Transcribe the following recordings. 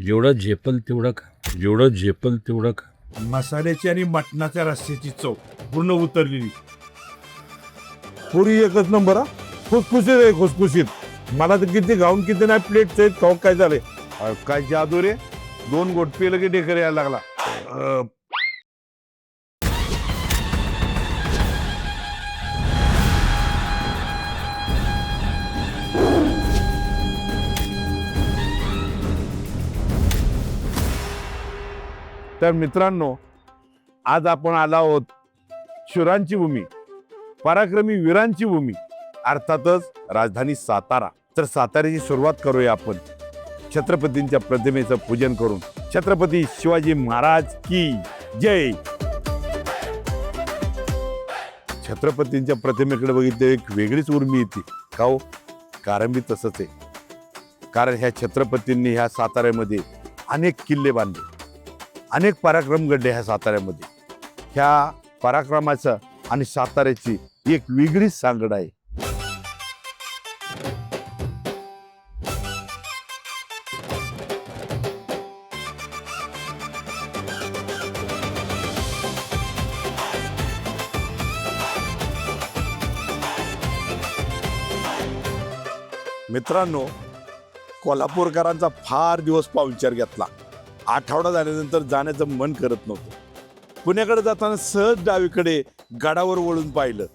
जेवढं झेपल तेवढं खा. जेवढं झेपल तेवढं खा. मसाल्याची आणि मटणाच्या रस्त्याची चव पूर्ण उतरलेली. पुरी एकच नंबर हा? खुसखुशीत आहे खुसखुशीत. मला तर किती घाऊन किती नाही प्लेट आहेत खाऊ काय झालंय? काय जादू रे? दोन गोट पिलं की डेकर यायला लागला. अं, तर मित्रांनो आज आपण आलो आहोत शुरांची भूमी पराक्रमी वीरांची भूमी अर्थातच राजधानी सातारा. तर साताऱ्याची सुरुवात करूया आपण. छत्रपतींच्या प्रतिमेचं पूजन करून. छत्रपती शिवाजी महाराज की जय. छत्रपतींच्या प्रतिमेकडे बघितले एक वेगळीच उर्मी येते. का हो? कारण बी तसंच आहे. कारण ह्या छत्रपतींनी ह्या साताऱ्यामध्ये अनेक किल्ले बांधले. अनेक पराक्रम घडले ह्या साताऱ्यामध्ये. ह्या पराक्रमाचं आणि साताऱ्याची एक वेगळीच सांगड आहे. मित्रांनो कोल्हापूरकरांचा फार दिवस पाहुणचार घेतला. आठवडा झाल्यानंतर जाण्याचं मन करत नव्हतं. पुण्याकडे जाताना सहज डावीकडे गडावर वळून पाहिलं.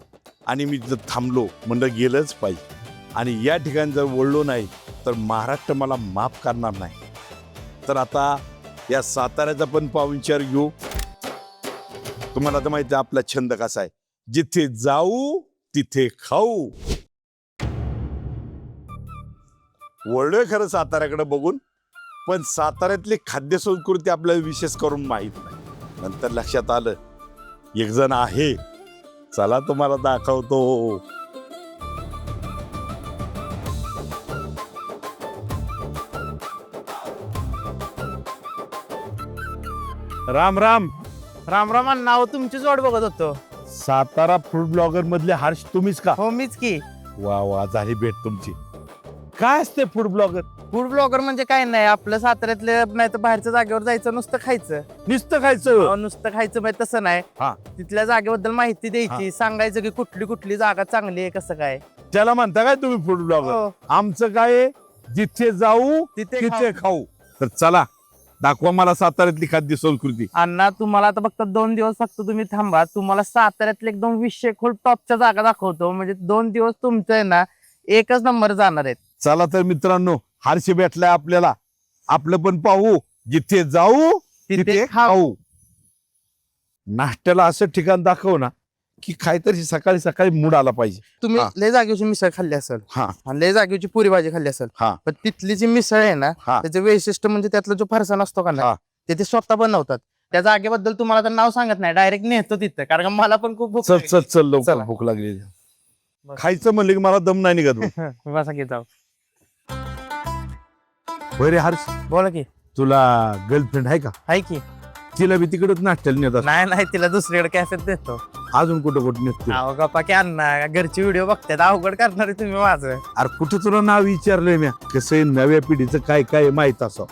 आणि मी तिथं थांबलो म्हणलं गेलंच पाहिजे. आणि या ठिकाणी जर वळलो नाही तर महाराष्ट्र मला माफ करणार नाही. तर आता या साताऱ्याचा पण पाहुणचार घेऊ. तुम्हाला तर माहिती आहे आपला छंद कसा आहे. जिथे जाऊ तिथे खाऊ. वळलोय खरं साताऱ्याकडे बघून. पण साताऱ्यातली खाद्य संस्कृती आपल्याला विशेष करून माहीत नाही. नंतर लक्षात आलं एक जण आहे. चला तुम्हाला दाखवतो. राम राम. राम राम नाव तुमची जोड बघत होतो. सातारा फूड ब्लॉगर मधले हर्ष तुम्हीच का? हो मीच की. वा वा झाली भेट तुमची. काय असते फूड ब्लॉगर? फूड ब्लॉगर म्हणजे काय नाही आपलं साताऱ्यातले नाही तर बाहेरच्या जागेवर जायचं नुसतं खायचं. नुसतं खायचं? नुसतं खायचं म्हणजे तसं नाही. हा. तिथल्या जागेबद्दल माहिती द्यायची सांगायचं की कुठली कुठली जागा चांगली आहे कसं काय. त्याला म्हणता काय तुम्ही फूड ब्लॉगर हो, आमचं काय आहे, जिथे जाऊ तिथे तिथे खाऊ. तर चला दाखवा मला साताऱ्यातली खाद्य संस्कृती. अण्णा तुम्हाला आता फक्त दोन दिवस फक्त तुम्ही थांबा. तुम्हाला साताऱ्यातले एकदम विषय खोल टॉपच्या जागा दाखवतो. म्हणजे दोन दिवस तुमचं आहे ना एकच नंबर जाणार आहेत. चला तर मित्रांनो हारशे भेटलाय आपल्याला आपलं पण पाहू जिथे जाऊ तिथे खाऊ नाश्त्याला असं ठिकाण दाखव ना की काहीतरी सकाळी सकाळी मूड आला पाहिजे तुम्ही हा. लय जागेवरची मिसळ खाल्ली असेल हा आणि लय जागेवरची पुरी भाजी खाल्ली असेल हा. पण तिथली जी मिसळ आहे ना हा. त्याचं वैशिष्ट्य म्हणजे त्यातला जो फरसाण असतो का हा. ना ते ते स्वतः बनवतात त्या जागेबद्दल तुम्हाला तर नाव सांगत नाही डायरेक्ट नेतो तिथं कारण का मला पण खूप भूक चल लागली. चल चल लवकर चला. भूक लागली. खायचं म्हणलं की मला दम नाही निघत. बसा की जाऊ होय रे हर्ष बोला की. तुला गर्लफ्रेंड आहे का? हाय की. तिला बी तिकडच नाश्त्याला नेतात नाही नाही तिला दुसरीकडे कॅफेत देतो. अजून कुठं कुठं नेतो अहो गप्पा की अण्णा घरची व्हिडिओ बघतात अवघड करणार आहे तुम्ही माझं. अरे कुठं तुला नाव विचारलंय म्या? कसं आहे नव्या पिढीचं काय काय आहे माहीत असं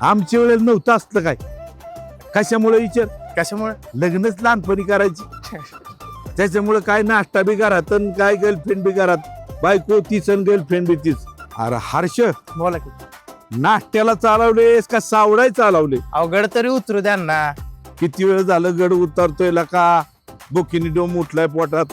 आमच्या वेळेला नव्हतं असलं काय? कशामुळे विचार? कशामुळे? लग्नच लहानपणी करायची. त्याच्यामुळे काय नाश्ता बी घरात अन काय गर्लफ्रेंड बी घरात. बायको तीच आणि गर्लफ्रेंड बी तीच. अरे हर्ष. बोला की. नाश्त्याला चालवलेस का सावडाय चालवले? अवघड तरी उतरू द्या ना. किती वेळ झालं गड उतरतोय का बोकिनी डोम उठलाय पोटात.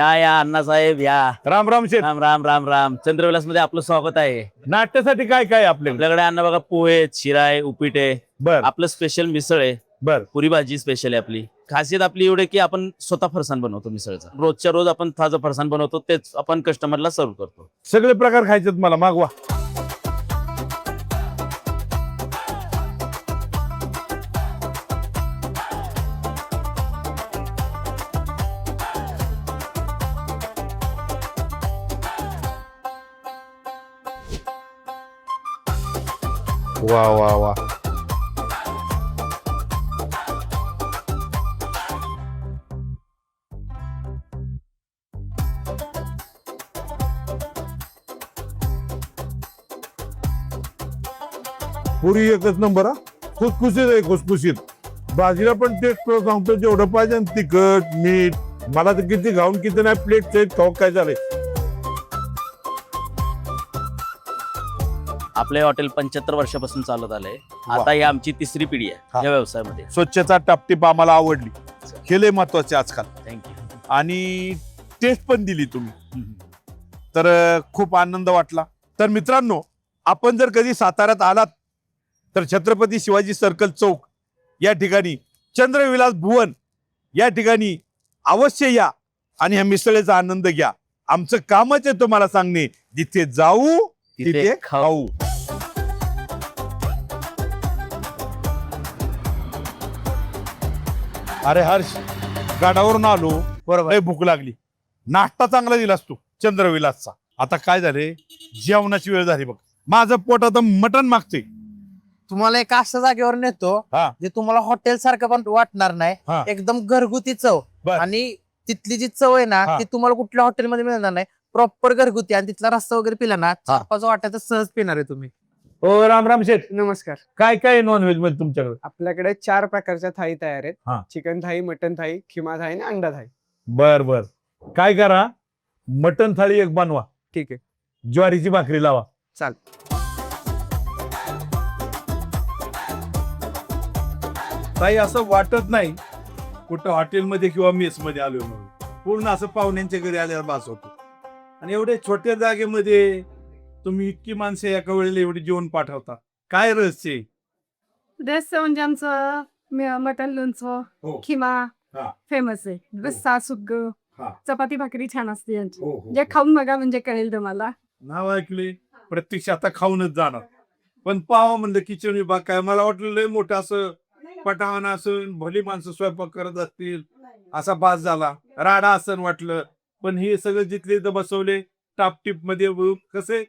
या या अण्णासाहेब या. राम राम शेठ. राम राम राम राम. चंद्रविलासमध्ये आपलं स्वागत आहे. नाट्यासाठी काय काय आपल्याकडे आपल्याकडे अन्न बघा पोहे शिरा आहे उपीट आहे. बर. आपलं स्पेशल मिसळ आहे. बर. पुरी भाजी स्पेशल आहे आपली. खासियत आपली एवढे की आपण स्वतः फरसाण बनवतो मिसळचं. रोजच्या रोज आपण ताजं फरसाण बनवतो तेच आपण कस्टमरला सर्व करतो. सगळे प्रकार खायचेत मला. मागवा. वा वा वा. पुरी एकच नंबर हा. खुसखुशीत आहे खुसखुशीत. भाजीला पण टेस्ट सांगतो जेवढं पाहिजे ना तिखट मीठ. मला तर किती घाऊन किती नाही प्लेट सेट खाऊ काय झालंय आपले हॉटेल पंच्याहत्तर वर्षापासून चालत आलंय. आता ही आमची तिसरी पिढी हा. आहे या व्यवसायामध्ये. स्वच्छता टापटीप आम्हाला आवडली. हे लय महत्त्वाचे आजकाल. थँक्यू आणि टेस्ट पण दिली तुम्ही. तर अं, खूप आनंद वाटला. तर मित्रांनो आपण जर कधी साताऱ्यात आलात तर छत्रपती शिवाजी सर्कल चौक या ठिकाणी चंद्रविलास भुवन या ठिकाणी अवश्य या आणि ह्या मिसळीचा आनंद घ्या. आमचं कामच आहे तुम्हाला सांगणे. जिथे जाऊ तिथे खाऊ. अरे हर्ष गाडावरून आलो बरोबर. भूक लागली. नाश्ता चांगला दिलास तू चंद्रविलासचा. आता काय झाले? जेवणाची वेळ झाली बघ. माझं पोट आता मटण मागते तुम्हाला एका अशा जागेवर नेतो हा. जे तुम्हाला हॉटेल सारखं पण वाटणार हा. नाही एकदम घरगुती चव. बर. आणि तिथली जी चव आहे ना हा. ती तुम्हाला कुठल्या हॉटेलमध्ये मिळणार नाही. प्रॉपर घरगुती. आणि तिथला रस्ता वगैरे पिला ना पाच वाट्याचं सहज पिणार आहे तुम्ही. हो राम राम शेठ. नमस्कार. काय काय नॉनव्हेजमध्ये तुमच्याकडे? आपल्याकडे चार प्रकारच्या थाळी तयार हा. आहेत चिकन थाळी मटन थाळी खिमा थाळी आणि अंडा थाळी. बर बर. काय करा? मटन थाळी एक बनवा. ठीक आहे. ज्वारीची भाकरी लावा. चाल. ताई असं वाटत नाही कुठं हॉटेलमध्ये किंवा मेसमध्ये आलो म्हणून. पूर्ण असं पाहुण्यांच्या घरी आल्यावर बास होतो. आणि एवढ्या छोट्या जागेमध्ये तुम्ही इतकी माणसं एका वेळेला एवढी जेवण पाठवता? काय रहस्य आहे? म्हणजे आमचं म- मटण लोणचं हो. खिमा हा. फेमस आहे. रस्सा हा. चपाती भाकरी छान असते यांची. हो, हो. जे खाऊन बघा म्हणजे कळेल तुम्हाला. नाव ऐकले प्रत्यक्ष आता खाऊनच जाणार. पण पावा म्हणलं किचन विभाग काय? मला वाटलं लय मोठं असं पटावण असं भली माणसं स्वयंपाक करत असतील. असा बास झाला. राडा असं वाटलं. पण हे सगळं जिथले इथं बसवले टापटीपमध्ये व- कसे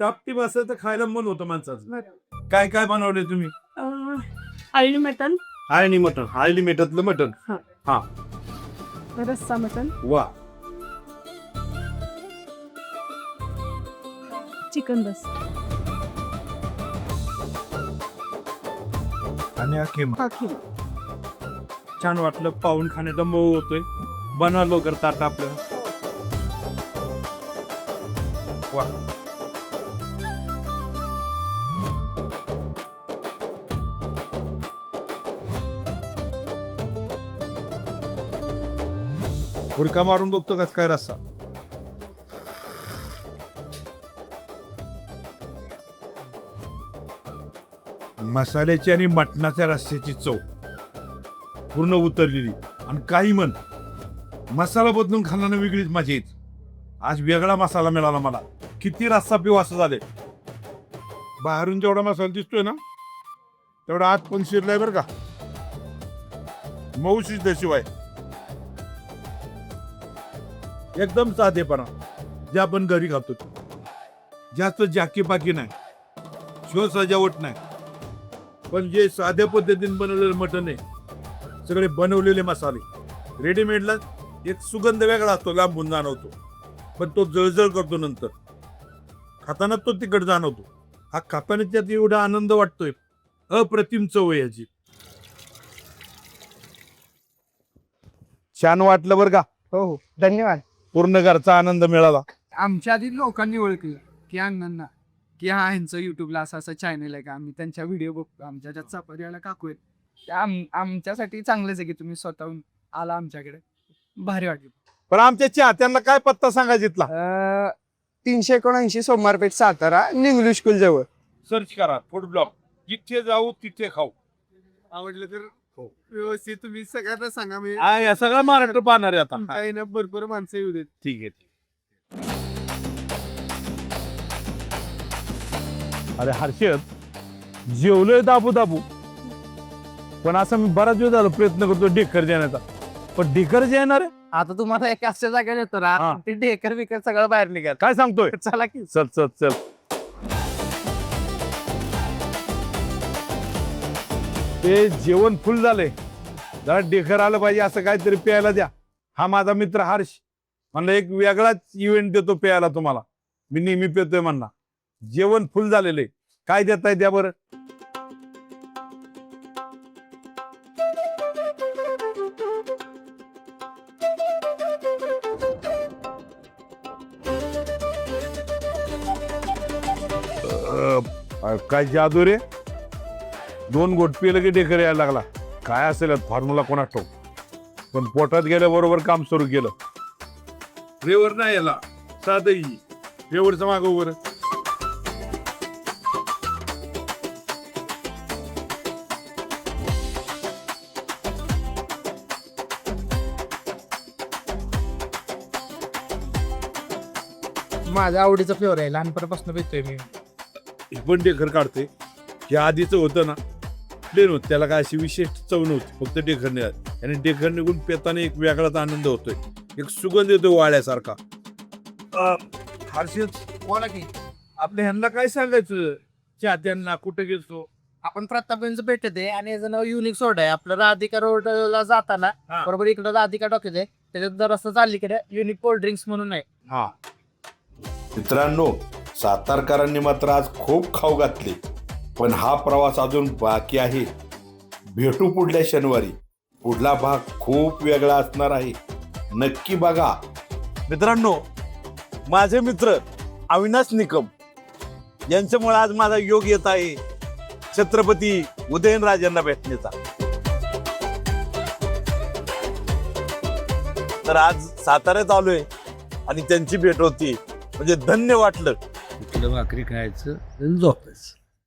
टापटीप असं तर खायला मन होतं माणसाचं. काय काय बनवले तुम्ही? आळणी मटण. आळणी मटण आळणी मेटातलं मटण. रस्सा मटण. वा. चिकन बस आणि हा खिमा. छान वाटलं पाहून खाण्याचा मऊ होतोय. बनवा लवकर ताट आपलं. वा. हुडका मारून बघतो कस काय रस्सा मसाल्याची आणि मटणाच्या रस्स्याची चव पूर्ण उतरलेली आणि काही म्हण मसाला बदलून खाण्यानं वेगळीच माझी येत आज वेगळा मसाला मिळाला मला किती रस्सा पिऊ असं झाले बाहेरून जेवढा मसाला दिसतोय ना तेवढा आत पण शिरलाय बरं का मऊ शिजल्याशिवाय एकदम साधेपणा जे आपण घरी खातो ते. जास्त जाकी पाकी नाही. शो सजावट नाही. पण जे साध्या पद्धतीने बनवलेलं मटण आहे सगळे बनवलेले मसाले. रेडीमेडला एक सुगंध वेगळा असतो लांबून जाणवतो. पण तो जळजळ करतो नंतर. खाताना तो तिकड जाणवतो. हा खाताना त्यात एवढा आनंद वाटतोय. अप्रतिम चव आहे याची. छान वाटलं बरं का? हो हो. धन्यवाद. पूर्ण घरचा आनंद मिळाला. आमच्या आधी लोकांनी ओळखलं की अण्णांना की हा ह्यांचं युट्यूबला असं असं चॅनल आहे का? आम्ही त्यांच्या व्हिडिओ बघतो आमच्या ज्यात चापरियाला काकू आहेत ते आम आमच्यासाठी चांगलंच आहे की तुम्ही स्वतःहून आला आमच्याकडे. भारी वाटलं. पण आमच्या चाहत्यांना काय पत्ता सांगायचा इथला अं, तीनशे एकोणऐंशी सोमवारपेठ सातारा निंगलू स्कूल जवळ. सर्च करा फूड ब्लॉक जिथे जाऊ तिथे खाऊ. आवडलं तर व्यवस्थित तुम्ही सगळ्यांना सांगा मी आ, या सगळा महाराष्ट्र पाहणार आहे आता काही ना भरपूर माणसं येऊ देत. ठीक आहे अरे हर्षद जेवलोय दाबू दाबू. पण असं मी बराच वेळ झालो प्रयत्न करतो डेकर देण्याचा पण डेकर जे येणार आहे? आता तुम्हाला एक अशा जागेवर येतो ना हा. ते ढेकर बिकर सगळं बाहेर निघाल. काय सांगतोय? चला की. चल चल चल. ते जेवण फुल झालंय. जरा डेकर आलं पाहिजे असं काहीतरी प्यायला द्या. हा माझा मित्र हर्ष. म्हणलं एक वेगळाच इव्हेंट देतो प्यायला तुम्हाला. मी नेहमी पेतोय म्हणला. जेवण फुल झालेलं आहे काय देताय द्या बरं. अ, काय जादू रे? दोन घोट पिलं की डेकर यायला लागला. काय असेल फॉर्म्युला कोणा ठोक पण पोटात गेल्याबरोबर काम सुरू केलं. रेवर नाही याला. साधही रेवरचं मागं वर माझ्या आवडीचा फ्लेवर आहे. लहानपणापासून भेटतोय मी. हे पण डेकर काढते हे आधीचं होतं ना. प्लेन होतं त्याला काय अशी विशेष चव नव्हती फक्त निघाल. आणि डेकर निघून पेताना एक वेगळाच आनंद होतोय. एक सुगंध येतो वाळ्यासारखा. हर्षद बोला की आपल्या ह्यांना काय सांगायचं? चाहत्यांना कुठे गेलो आपण प्रतापगंज भेटत आहे आणि याचं नाव युनिक सोड आहे. आपलं राधिका रोडला जाताना हा. बरोबर इकडं राधिका डॉकेज आहे. त्याच्यात जर असं चाललीकडे युनिक कोल्ड ड्रिंक्स म्हणून आहे. हा. मित्रांनो सातारकरांनी मात्र आज खूप खाऊ घातली. पण हा प्रवास अजून बाकी आहे. भेटू पुढल्या शनिवारी. पुढला भाग खूप वेगळा असणार आहे. नक्की बघा. मित्रांनो माझे मित्र अविनाश निकम यांच्यामुळे आज माझा योग येत आहे. छत्रपती उदयनराजांना भेटण्याचा. तर आज साताऱ्यात आलोय आणि त्यांची भेट होती. म्हणजे धन्य वाटलं. तुला भाकरी खायचं झोपायचं.